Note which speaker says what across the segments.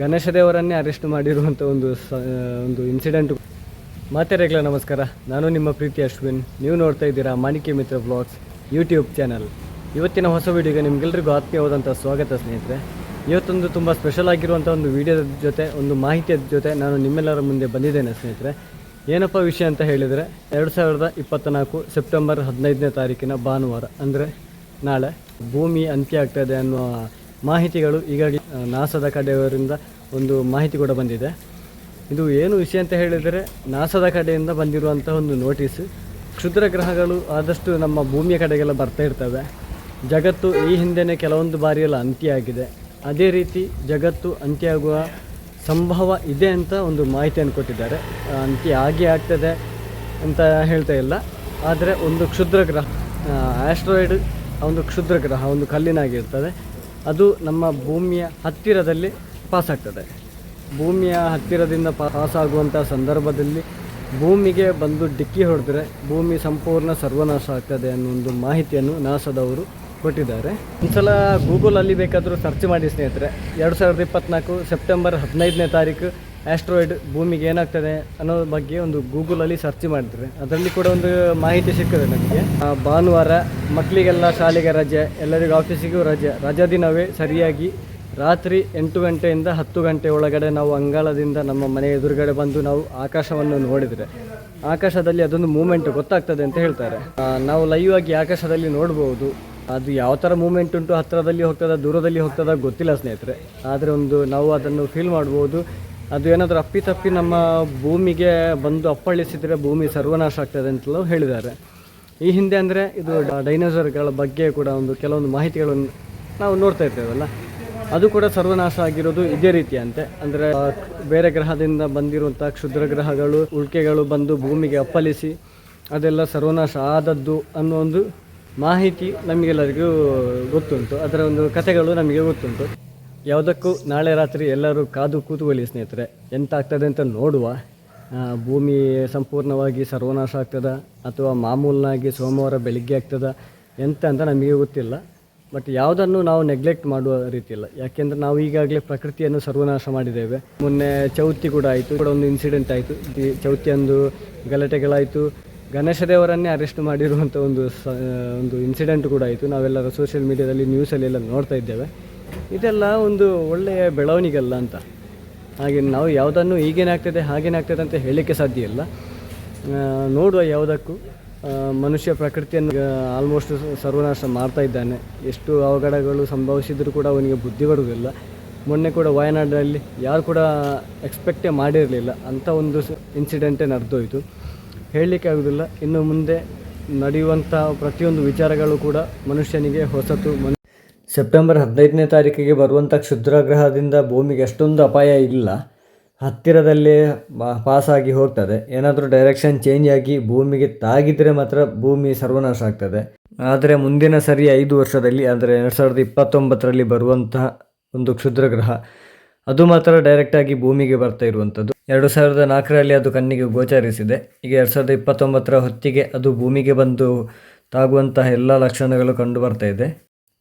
Speaker 1: ಗಣೇಶ ದೇವರನ್ನೇ ಅರೆಸ್ಟ್ ಮಾಡಿರುವಂಥ ಒಂದು ಸ ಒಂದು ಇನ್ಸಿಡೆಂಟ್ ರೇಗ್ಲ ನಮಸ್ಕಾರ. ನಾನು ನಿಮ್ಮ ಪ್ರೀತಿ ಅಶ್ವಿನ್. ನೀವು ನೋಡ್ತಾ ಇದ್ದೀರಾ ಮಾಣಿಕ್ಯ ಮಿತ್ರ ಬ್ಲಾಗ್ಸ್ ಯೂಟ್ಯೂಬ್ ಚಾನಲ್ ಇವತ್ತಿನ ಹೊಸ ವೀಡಿಯೋಗೆ ನಿಮ್ಗೆಲ್ರಿಗೂ ಆತ್ಮೀಯವಾದಂಥ ಸ್ವಾಗತ, ಸ್ನೇಹಿತರೆ. ಇವತ್ತೊಂದು ತುಂಬ ಸ್ಪೆಷಲ್ ಆಗಿರುವಂಥ ಒಂದು ವಿಡಿಯೋದ ಜೊತೆ, ಒಂದು ಮಾಹಿತಿಯ ಜೊತೆ ನಾನು ನಿಮ್ಮೆಲ್ಲರ ಮುಂದೆ ಬಂದಿದ್ದೇನೆ, ಸ್ನೇಹಿತರೆ. ಏನಪ್ಪ ವಿಷಯ ಅಂತ ಹೇಳಿದರೆ, ಎರಡು ಸಾವಿರದ ಇಪ್ಪತ್ತ್ನಾಲ್ಕು ಸೆಪ್ಟೆಂಬರ್ ಹದಿನೈದನೇ ತಾರೀಕಿನ ಭಾನುವಾರ, ಅಂದರೆ ನಾಳೆ ಭೂಮಿ ಅಂತ್ಯ ಆಗ್ತಾಯಿದೆ ಅನ್ನುವ ಮಾಹಿತಿಗಳು ಈಗಾಗಲೇ ಆ, ನಾಸದ ಕಡೆಯವರಿಂದ ಒಂದು ಮಾಹಿತಿ ಕೂಡ ಬಂದಿದೆ. ಇದು ಏನು ವಿಷಯ ಅಂತ ಹೇಳಿದರೆ ನಾಸದ ಕಡೆಯಿಂದ ಬಂದಿರುವಂಥ ಒಂದು ನೋಟಿಸ್. ಕ್ಷುದ್ರ ಗ್ರಹಗಳು ಆದಷ್ಟು ನಮ್ಮ ಭೂಮಿಯ ಕಡೆಗೆಲ್ಲ ಬರ್ತಾ ಇರ್ತವೆ. ಜಗತ್ತು ಈ ಹಿಂದೆನೇ ಕೆಲವೊಂದು ಬಾರಿಯೆಲ್ಲ ಅಂತ್ಯ ಆಗಿದೆ ಅದೇ ರೀತಿ ಜಗತ್ತು ಅಂತ್ಯ ಆಗುವ ಸಂಭವ ಇದೆ ಅಂತ ಒಂದು ಮಾಹಿತಿಯನ್ನು ಕೊಟ್ಟಿದ್ದಾರೆ. ಅಂತ್ಯ ಆಗಿ ಆಗ್ತದೆ ಅಂತ ಹೇಳ್ತಾ ಇಲ್ಲ. ಆದರೆ ಒಂದು ಕ್ಷುದ್ರ ಗ್ರಹ ಆಸ್ಟ್ರಾಯ್ಡ್ ಒಂದು ಕ್ಷುದ್ರ ಗ್ರಹ ಒಂದು ಕಲ್ಲಿನಾಗಿರ್ತದೆ. ಅದು ನಮ್ಮ ಭೂಮಿಯ ಹತ್ತಿರದಲ್ಲಿ ಪಾಸಾಗ್ತದೆ ಭೂಮಿಯ ಹತ್ತಿರದಿಂದ ಪಾಸಾಗುವಂಥ ಸಂದರ್ಭದಲ್ಲಿ ಭೂಮಿಗೆ ಬಂದು ಡಿಕ್ಕಿ ಹೊಡೆದ್ರೆ ಭೂಮಿ ಸಂಪೂರ್ಣ ಸರ್ವನಾಶ ಆಗ್ತದೆ ಅನ್ನೋ ಒಂದು ಮಾಹಿತಿಯನ್ನು ನಾಸದವರು ಕೊಟ್ಟಿದ್ದಾರೆ. ಒಂದ್ಸಲ ಗೂಗಲಲ್ಲಿ ಬೇಕಾದರೂ ಸರ್ಚ್ ಮಾಡಿ ಸ್ನೇಹಿತರೆ. ಎರಡು ಸಾವಿರದ ಇಪ್ಪತ್ನಾಲ್ಕು ಸೆಪ್ಟೆಂಬರ್ ಹದಿನೈದನೇ ತಾರೀಕು ಆಸ್ಟ್ರಾಯ್ಡ್ ಭೂಮಿಗೆ ಏನಾಗ್ತದೆ ಅನ್ನೋ ಬಗ್ಗೆ ಒಂದು ಗೂಗಲಲ್ಲಿ ಸರ್ಚ್ ಮಾಡಿದ್ರೆ ಅದರಲ್ಲಿ ಕೂಡ ಒಂದು ಮಾಹಿತಿ ಸಿಗ್ತದೆ ನಮಗೆ. ಭಾನುವಾರ ಮಕ್ಕಳಿಗೆಲ್ಲ ಶಾಲೆಗೆ ರಜೆ, ಎಲ್ಲರಿಗೂ ಆಫೀಸಿಗೂ ರಜೆ, ರಜಾ ದಿನವೇ ಸರಿಯಾಗಿ ರಾತ್ರಿ ಎಂಟು ಗಂಟೆಯಿಂದ ಹತ್ತು ಗಂಟೆ ಒಳಗಡೆ ನಾವು ಅಂಗಳದಿಂದ ನಮ್ಮ ಮನೆ ಎದುರುಗಡೆ ಬಂದು ನಾವು ಆಕಾಶವನ್ನು ನೋಡಿದರೆ, ಆಕಾಶದಲ್ಲಿ ಅದೊಂದು ಮೂಮೆಂಟ್ ಗೊತ್ತಾಗ್ತದೆ ಅಂತ ಹೇಳ್ತಾರೆ. ನಾವು ಲೈವ್ ಆಗಿ ಆಕಾಶದಲ್ಲಿ ನೋಡ್ಬೋದು. ಅದು ಯಾವ ಥರ ಮೂಮೆಂಟ್ ಉಂಟು ಹತ್ತಿರದಲ್ಲಿ ಹೋಗ್ತದ, ದೂರದಲ್ಲಿ ಹೋಗ್ತದ ಗೊತ್ತಿಲ್ಲ ಸ್ನೇಹಿತರೆ. ಆದರೆ ಒಂದು ನಾವು ಅದನ್ನು ಫೀಲ್ ಮಾಡ್ಬೋದು. ಅದು ಏನಾದರೂ ಅಪ್ಪಿತಪ್ಪಿ ನಮ್ಮ ಭೂಮಿಗೆ ಬಂದು ಅಪ್ಪಳಿಸಿದರೆ ಭೂಮಿ ಸರ್ವನಾಶ ಆಗ್ತದೆ ಅಂತಲೂ ಹೇಳಿದ್ದಾರೆ. ಈ ಹಿಂದೆ ಅಂದರೆ ಇದು ಡೈನೋಸರ್ಗಳ ಬಗ್ಗೆ ಕೂಡ ಒಂದು ಕೆಲವೊಂದು ಮಾಹಿತಿಗಳನ್ನು ನಾವು ನೋಡ್ತಾ ಇರ್ತೇವಲ್ಲ. ಅದು ಕೂಡ ಸರ್ವನಾಶ ಆಗಿರೋದು ಇದೇ ರೀತಿಯಂತೆ. ಅಂದರೆ ಬೇರೆ ಗ್ರಹದಿಂದ ಬಂದಿರುವಂಥ ಕ್ಷುದ್ರ ಗ್ರಹಗಳು ಉಳ್ಕೆಗಳು ಬಂದು ಭೂಮಿಗೆ ಅಪ್ಪಳಿಸಿ ಅದೆಲ್ಲ ಸರ್ವನಾಶ ಆದದ್ದು ಅನ್ನೋ ಒಂದು ಮಾಹಿತಿ ನಮಗೆಲ್ಲರಿಗೂ ಗೊತ್ತುಂಟು. ಅದರ ಒಂದು ಕಥೆಗಳು ನಮಗೆ ಗೊತ್ತುಂಟು. ಯಾವುದಕ್ಕೂ ನಾಳೆ ರಾತ್ರಿ ಎಲ್ಲರೂ ಕಾದು ಕೂತುಕೊಳ್ಳಿ ಸ್ನೇಹಿತರೆ. ಎಂತ ಆಗ್ತದೆ ಅಂತ ನೋಡುವ. ಭೂಮಿ ಸಂಪೂರ್ಣವಾಗಿ ಸರ್ವನಾಶ ಆಗ್ತದ ಅಥವಾ ಮಾಮೂಲಾಗಿ ಸೋಮವಾರ ಬೆಳಿಗ್ಗೆ ಆಗ್ತದ ಎಂತ ಅಂತ ನಮಗೆ ಗೊತ್ತಿಲ್ಲ. ಬಟ್ ಯಾವುದನ್ನು ನಾವು ನೆಗ್ಲೆಕ್ಟ್ ಮಾಡುವ ರೀತಿ ಇಲ್ಲ. ಯಾಕೆಂದರೆ ನಾವು ಈಗಾಗಲೇ ಪ್ರಕೃತಿಯನ್ನು ಸರ್ವನಾಶ ಮಾಡಿದ್ದೇವೆ. ಮೊನ್ನೆ ಚೌತಿ ಕೂಡ ಆಯಿತು. ಕೂಡ ಒಂದು ಇನ್ಸಿಡೆಂಟ್ ಆಯಿತು. ಚೌತಿಯೊಂದು ಗಲಾಟೆಗಳಾಯಿತು. ಗಣೇಶ ದೇವರನ್ನೇ ಅರೆಸ್ಟ್ ಮಾಡಿರುವಂಥ ಒಂದು ಸ ಒಂದು ಇನ್ಸಿಡೆಂಟ್ ಕೂಡ ಆಯಿತು. ನಾವೆಲ್ಲರೂ ಸೋಷಿಯಲ್ ಮೀಡಿಯಾದಲ್ಲಿ ನ್ಯೂಸಲ್ಲಿ ಎಲ್ಲ ನೋಡ್ತಾ ಇದ್ದೇವೆ. ಇದೆಲ್ಲ ಒಂದು ಒಳ್ಳೆಯ ಬೆಳವಣಿಗೆ ಅಲ್ಲ ಅಂತ. ಹಾಗೆ ನಾವು ಯಾವುದನ್ನು ಈಗೇನಾಗ್ತದೆ ಹಾಗೇನಾಗ್ತದೆ ಅಂತ ಹೇಳಲಿಕ್ಕೆ ಸಾಧ್ಯ ಇಲ್ಲ. ನೋಡುವ ಯಾವುದಕ್ಕೂ ಮನುಷ್ಯ ಪ್ರಕೃತಿಯನ್ನು ಆಲ್ಮೋಸ್ಟ್ ಸರ್ವನಾಶ ಮಾಡ್ತಾ ಇದ್ದಾನೆ. ಎಷ್ಟು ಅವಘಡಗಳು ಸಂಭವಿಸಿದರೂ ಕೂಡ ಅವನಿಗೆ ಬುದ್ಧಿ ಬರುವುದಿಲ್ಲ. ಮೊನ್ನೆ ಕೂಡ ವಯನಾಡಿನಲ್ಲಿ ಯಾರು ಕೂಡ ಎಕ್ಸ್ಪೆಕ್ಟೇ ಮಾಡಿರಲಿಲ್ಲ. ಅಂಥ ಒಂದು ಇನ್ಸಿಡೆಂಟೇ ನಡೆದೋಯಿತು. ಹೇಳಲಿಕ್ಕೆ ಆಗೋದಿಲ್ಲ. ಇನ್ನು ಮುಂದೆ ನಡೆಯುವಂಥ ಪ್ರತಿಯೊಂದು ವಿಚಾರಗಳು ಕೂಡ ಮನುಷ್ಯನಿಗೆ ಹೊಸತು ಸೆಪ್ಟೆಂಬರ್ ಹದಿನೈದನೇ ತಾರೀಕಿಗೆ ಬರುವಂಥ ಕ್ಷುದ್ರಗ್ರಹದಿಂದ ಭೂಮಿಗೆ ಅಷ್ಟೊಂದು ಅಪಾಯ ಇಲ್ಲ. ಹತ್ತಿರದಲ್ಲೇ ಪಾಸಾಗಿ ಹೋಗ್ತದೆ. ಏನಾದರೂ ಡೈರೆಕ್ಷನ್ ಚೇಂಜ್ ಆಗಿ ಭೂಮಿಗೆ ತಾಗಿದರೆ ಮಾತ್ರ ಭೂಮಿ ಸರ್ವನಾಶ ಆಗ್ತದೆ. ಆದರೆ ಮುಂದಿನ ಸರಿ ಐದು ವರ್ಷದಲ್ಲಿ, ಅಂದರೆ ಎರಡು ಸಾವಿರದ ಇಪ್ಪತ್ತೊಂಬತ್ತರಲ್ಲಿ ಬರುವಂತಹ ಒಂದು ಕ್ಷುದ್ರಗ್ರಹ, ಅದು ಮಾತ್ರ ಡೈರೆಕ್ಟಾಗಿ ಭೂಮಿಗೆ ಬರ್ತಾ ಇರುವಂಥದ್ದು. ಎರಡು ಸಾವಿರದ ನಾಲ್ಕರಲ್ಲಿ ಅದು ಕಣ್ಣಿಗೆ ಗೋಚರಿಸಿದೆ. ಈಗ ಎರಡು ಸಾವಿರದ ಇಪ್ಪತ್ತೊಂಬತ್ತರ ಹೊತ್ತಿಗೆ ಅದು ಭೂಮಿಗೆ ಬಂದು ತಾಗುವಂತಹ ಎಲ್ಲ ಲಕ್ಷಣಗಳು ಕಂಡು ಬರ್ತಾ ಇದೆ.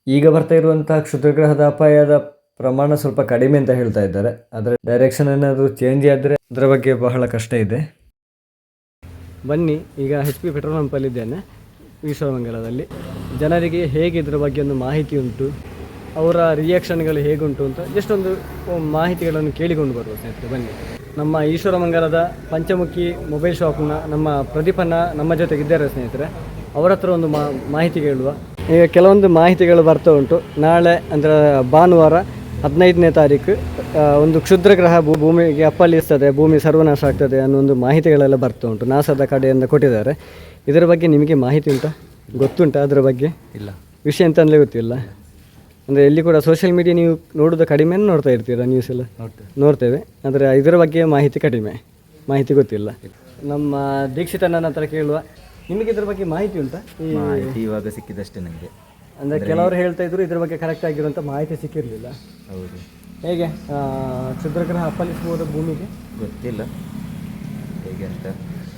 Speaker 1: ಈಗ ಬರ್ತಾ ಇರುವಂತಹ ಕ್ಷುದ್ರಗ್ರಹದ ಅಪಾಯದ ಪ್ರಮಾಣ ಸ್ವಲ್ಪ ಕಡಿಮೆ ಅಂತ ಹೇಳ್ತಾ ಇದ್ದಾರೆ. ಆದರೆ ಡೈರೆಕ್ಷನ್ ಏನಾದರೂ ಚೇಂಜ್ ಆದರೆ ಅದರ ಬಗ್ಗೆ ಬಹಳ ಕಷ್ಟ ಇದೆ. ಬನ್ನಿ, ಈಗ ಎಚ್ ಪಿ ಪೆಟ್ರೋಲ್ ಪಂಪಲ್ಲಿದ್ದೇನೆ ಈಶ್ವರಮಂಗಲದಲ್ಲಿ ಜನರಿಗೆ ಹೇಗೆ ಇದರ ಬಗ್ಗೆ ಒಂದು ಮಾಹಿತಿ ಉಂಟು, ಅವರ ರಿಯಾಕ್ಷನ್ಗಳು ಹೇಗುಂಟು ಅಂತ ಜಸ್ಟ್ ಒಂದು ಮಾಹಿತಿಗಳನ್ನು ಕೇಳಿಕೊಂಡು ಬರುವ ಸ್ನೇಹಿತರೆ ಬನ್ನಿ. ನಮ್ಮ ಈಶ್ವರಮಂಗಲದ ಪಂಚಮುಖಿ ಮೊಬೈಲ್ ಶಾಪ್ನ ನಮ್ಮ ಪ್ರದೀಪನ್ನ ನಮ್ಮ ಜೊತೆಗಿದ್ದಾರೆ ಸ್ನೇಹಿತರೆ. ಅವರ ಹತ್ರ ಒಂದು ಮಾಹಿತಿ ಕೇಳುವ. ಈಗ ಕೆಲವೊಂದು ಮಾಹಿತಿಗಳು ಬರ್ತಾ ಉಂಟು. ನಾಳೆ ಅಂದರೆ ಭಾನುವಾರ ಹದಿನೈದನೇ ತಾರೀಕು ಒಂದು ಕ್ಷುದ್ರ ಗ್ರಹ ಭೂ- ಭೂಮಿಗೆ ಅಪ್ಪಳಿಸ್ತದೆ ಭೂಮಿ ಸರ್ವನಾಶ ಆಗ್ತದೆ ಅನ್ನೋ ಒಂದು ಮಾಹಿತಿಗಳೆಲ್ಲ ಬರ್ತಾ ಉಂಟು. ನಾಸದ ಕಡೆಯಿಂದ ಕೊಟ್ಟಿದ್ದಾರೆ. ಇದರ ಬಗ್ಗೆ ನಿಮಗೆ ಮಾಹಿತಿ ಉಂಟಾ? ಗೊತ್ತುಂಟಾ ಅದರ ಬಗ್ಗೆ?
Speaker 2: ಇಲ್ಲ.
Speaker 1: ವಿಷಯ ಅಂತಂದಲೇ ಗೊತ್ತಿಲ್ಲ. ಅಂದರೆ ಎಲ್ಲಿ ಕೂಡ ಸೋಷಿಯಲ್ ಮೀಡಿಯಾ ನೀವು ನೋಡೋದು ಕಡಿಮೆ ನೋಡ್ತಾ ಇರ್ತೀರಾ ನ್ಯೂಸ್ ಎಲ್ಲ?
Speaker 2: ನೋಡ್ತೇವೆ.
Speaker 1: ನೋಡ್ತೇವೆ. ಆದರೆ ಇದರ ಬಗ್ಗೆ ಮಾಹಿತಿ ಕಡಿಮೆ. ಮಾಹಿತಿ ಗೊತ್ತಿಲ್ಲ. ನಮ್ಮ ದೀಕ್ಷಿತನ ಹತ್ರ ಕೇಳುವ. ನಿಮಗೆ ಇದ್ರ ಬಗ್ಗೆ ಮಾಹಿತಿ ಉಂಟಾ? ಈ
Speaker 2: ಮಾಹಿತಿ ಇವಾಗ ಸಿಕ್ಕಿದಷ್ಟೇ ನನಗೆ
Speaker 1: ಅಂದ್ರೆ ಕೆಲವರು ಹೇಳ್ತಾ ಇದ್ರು ಇದ್ರ ಬಗ್ಗೆ ಕರೆಕ್ಟ್ ಆಗಿರುವಂತ ಮಾಹಿತಿ ಸಿಕ್ಕಿರಲಿಲ್ಲ.
Speaker 2: ಹೌದು.
Speaker 1: ಹೇಗೆ ಆ, ಅಪ್ಪಳಿಸ್ಬೋದು ಭೂಮಿಗೆ?
Speaker 2: ಗೊತ್ತಿಲ್ಲ. ಹೇಗೆ ಅಂತ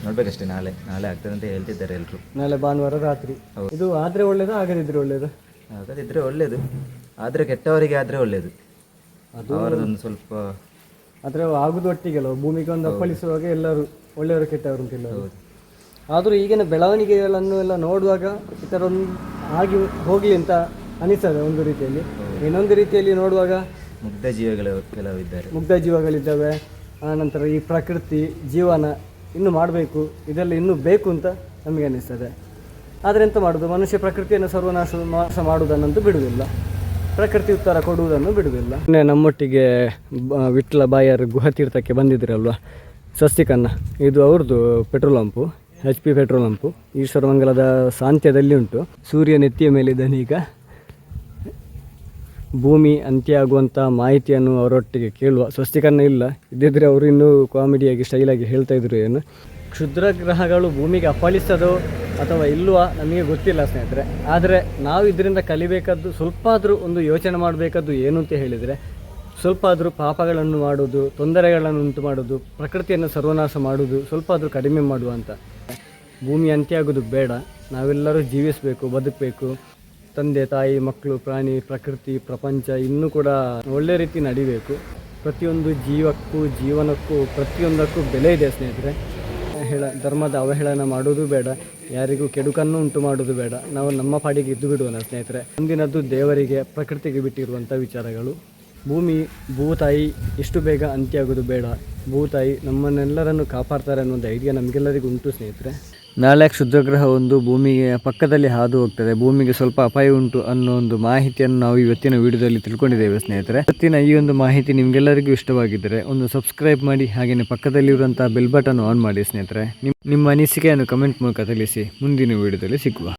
Speaker 2: ನೋಡ್ಬೇಕಷ್ಟೇ ನಾಳೆ ನಾಳೆ ಆಗ್ತದೆ ಅಂತ ಹೇಳ್ತಿದ್ದಾರೆ ಎಲ್ಲರೂ
Speaker 1: ನಾಳೆ ಭಾನುವಾರ ರಾತ್ರಿ. ಇದು ಆದ್ರೆ ಒಳ್ಳೇದು ಆಗದಿದ್ರೆ ಒಳ್ಳೇದು?
Speaker 2: ಆಗದಿದ್ರೆ ಒಳ್ಳೇದು. ಆದ್ರೆ ಕೆಟ್ಟವರಿಗೆ ಆದ್ರೆ ಒಳ್ಳೇದು. ಅವರದೊಂದು ಸ್ವಲ್ಪ
Speaker 1: ಆದ್ರೆ ಆಗುದು ಒಟ್ಟಿಗೆಲ್ಲ ಭೂಮಿಗೆ ಒಂದು ಅಪ್ಪಳಿಸುವಾಗ ಎಲ್ಲರೂ ಒಳ್ಳೆಯವರು ಕೆಟ್ಟವರು ಅಂತ ಎಲ್ಲರೂ.
Speaker 2: ಹೌದು.
Speaker 1: ಆದರೂ ಈಗಿನ ಬೆಳವಣಿಗೆಗಳನ್ನು ಎಲ್ಲ ನೋಡುವಾಗ ಈ ಥರ ಒಂದು ಆಗಿ ಹೋಗಲಿ ಅಂತ ಅನಿಸ್ತದೆ ಒಂದು ರೀತಿಯಲ್ಲಿ. ಇನ್ನೊಂದು ರೀತಿಯಲ್ಲಿ ನೋಡುವಾಗ
Speaker 2: ಮುಗ್ಧ ಜೀವಗಳು ಕೆಲವಿದ್ದಾರೆ.
Speaker 1: ಮುಗ್ಧ ಜೀವಗಳಿದ್ದಾವೆ ಆನಂತರ ಈ ಪ್ರಕೃತಿ ಜೀವನ ಇನ್ನು ಮಾಡಬೇಕು ಇದೆಲ್ಲ ಇನ್ನೂ ಬೇಕು ಅಂತ ನಮಗೆ ಅನ್ನಿಸ್ತದೆ ಆದರೆ ಎಂತ ಮಾಡೋದು? ಮನುಷ್ಯ ಪ್ರಕೃತಿಯನ್ನು ಸರ್ವನಾಶ ನಾಶ ಮಾಡುವುದನ್ನಂತೂ ಬಿಡುವುದಿಲ್ಲ. ಪ್ರಕೃತಿ ಉತ್ತರ ಕೊಡುವುದನ್ನು ಬಿಡುವುದಿಲ್ಲ. ಇನ್ನೇ ನಮ್ಮೊಟ್ಟಿಗೆ ವಿಟ್ಲ ಬಾಯರ್ ಗುಹತೀರ್ಥಕ್ಕೆ ಬಂದಿದ್ರಲ್ವ? ಸಸ್ತಿಕನ್ನ ಇದು ಅವ್ರದ್ದು petrol pump. H P petrol pump ಈಶ್ವರಮಂಗಲದ ಸಾಂತ್ಯದಲ್ಲಿ ಉಂಟು. ಸೂರ್ಯ ನೆತ್ತಿಯ ಮೇಲೆ ಈಗ. ಭೂಮಿ ಅಂತ್ಯ ಆಗುವಂಥ ಮಾಹಿತಿಯನ್ನು ಅವರೊಟ್ಟಿಗೆ ಕೇಳುವ ಸ್ವಸ್ತಿಕರಣ ಇಲ್ಲ. ಇದ್ದಿದ್ರೆ ಅವರು ಇನ್ನೂ ಕಾಮಿಡಿಯಾಗಿ, ಸ್ಟೈಲಾಗಿ ಹೇಳ್ತಾ ಇದ್ರು ಏನು. ಕ್ಷುದ್ರ ಗ್ರಹಗಳು ಭೂಮಿಗೆ ಅಪ್ಪಳಿಸೋದೋ ಅಥವಾ ಇಲ್ವಾ ನಮಗೆ ಗೊತ್ತಿಲ್ಲ ಸ್ನೇಹಿತರೆ. ಆದರೆ ನಾವು ಇದರಿಂದ ಕಲಿಬೇಕಾದ್ದು ಸ್ವಲ್ಪ ಆದರೂ ಒಂದು ಯೋಚನೆ ಮಾಡಬೇಕಾದ್ದು ಏನು ಅಂತ ಹೇಳಿದರೆ ಸ್ವಲ್ಪ ಆದರೂ ಪಾಪಗಳನ್ನು ಮಾಡುವುದು ತೊಂದರೆಗಳನ್ನು ಉಂಟು ಮಾಡುವುದು ಪ್ರಕೃತಿಯನ್ನು ಸರ್ವನಾಶ ಮಾಡುವುದು ಸ್ವಲ್ಪ ಆದರೂ ಕಡಿಮೆ ಮಾಡುವ ಅಂತ. ಭೂಮಿ ಅಂತ್ಯ ಆಗೋದು ಬೇಡ. ನಾವೆಲ್ಲರೂ ಜೀವಿಸಬೇಕು, ಬದುಕಬೇಕು. ತಂದೆ, ತಾಯಿ, ಮಕ್ಕಳು, ಪ್ರಾಣಿ, ಪ್ರಕೃತಿ, ಪ್ರಪಂಚ ಇನ್ನೂ ಕೂಡ ಒಳ್ಳೆ ರೀತಿ ನಡಿಬೇಕು. ಪ್ರತಿಯೊಂದು ಜೀವಕ್ಕೂ, ಜೀವನಕ್ಕೂ, ಪ್ರತಿಯೊಂದಕ್ಕೂ ಬೆಲೆ ಇದೆ ಸ್ನೇಹಿತರೆ. ಹೇಳ ಧರ್ಮದ ಅವಹೇಳನ ಮಾಡೋದು ಬೇಡ. ಯಾರಿಗೂ ಕೆಡುಕನ್ನು ಉಂಟು ಮಾಡುವುದು ಬೇಡ. ನಾವು ನಮ್ಮ ಪಾಡಿಗೆ ಇದ್ದು ಬಿಡುವನ ಸ್ನೇಹಿತರೆ. ಮುಂದಿನದ್ದು ದೇವರಿಗೆ, ಪ್ರಕೃತಿಗೆ ಬಿಟ್ಟಿರುವಂಥ ವಿಚಾರಗಳು. ಭೂಮಿ, ಭೂತಾಯಿ ಇಷ್ಟು ಬೇಗ ಅಂತ್ಯ ಆಗೋದು ಬೇಡ. ಭೂತಾಯಿ ನಮ್ಮನ್ನೆಲ್ಲರನ್ನು ಕಾಪಾಡ್ತಾರೆ ಅನ್ನೋ ಧೈರ್ಯ ನಮಗೆಲ್ಲರಿಗೂ ಉಂಟು ಸ್ನೇಹಿತರೆ. ನಾಳೆ ಕ್ಷುದ್ರಗ್ರಹ ಒಂದು ಭೂಮಿಗೆ ಪಕ್ಕದಲ್ಲಿ ಹಾದು ಹೋಗ್ತದೆ ಭೂಮಿಗೆ ಸ್ವಲ್ಪ ಅಪಾಯ ಉಂಟು ಅನ್ನೋ ಒಂದು ಮಾಹಿತಿಯನ್ನು ನಾವು ಇವತ್ತಿನ ವಿಡಿಯೋದಲ್ಲಿ ತಿಳ್ಕೊಂಡಿದ್ದೇವೆ ಸ್ನೇಹಿತರೆ. ಇವತ್ತಿನ ಈ ಒಂದು ಮಾಹಿತಿ ನಿಮಗೆಲ್ಲರಿಗೂ ಇಷ್ಟವಾಗಿದ್ದರೆ ಒಂದು ಸಬ್ಸ್ಕ್ರೈಬ್ ಮಾಡಿ ಹಾಗೆಯೇ ಪಕ್ಕದಲ್ಲಿರುವಂತಹ ಬೆಲ್ ಬಟನ್ ಆನ್ ಮಾಡಿ ಸ್ನೇಹಿತರೆ. ನಿಮ್ಮ ಅನಿಸಿಕೆಯನ್ನು ಕಮೆಂಟ್ ಮೂಲಕ ತಿಳಿಸಿ ಮುಂದಿನ ವಿಡಿಯೋದಲ್ಲಿ ಸಿಗುವ